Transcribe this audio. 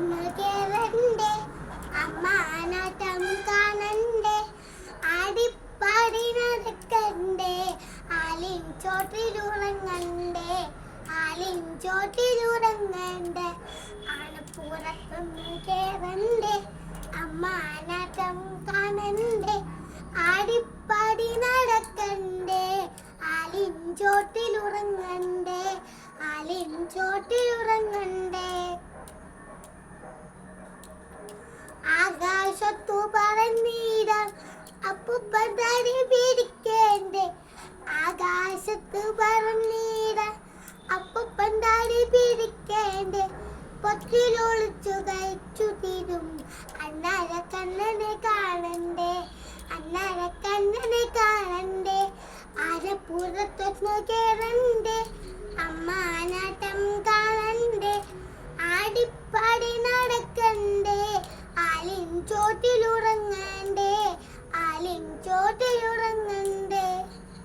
പുറത്തൊന്ന് കേറണ്ടേ കേറണ്ടേ? അമ്മാനാട്ടം കാണണ്ടേ? ചോട്ടിലുറങ്ങണ്ടേ ആലിൻ ചോട്ടിലുറങ്ങണ്ടേ ആകാശത്ത് പറന്നീട കണ്ണനെ കാണണ്ടേ? അന്നര കണ്ണനെ കാണണ്ടേ? ആരപ്പുറത്തൊന്ന് കേറണ്ടേ? അമ്മാനാട്ടം കാണണ്ടേ? ആടിപ്പാടി നടക്കണ്ടേ? ആലിൻ ചോട്ടിലുറ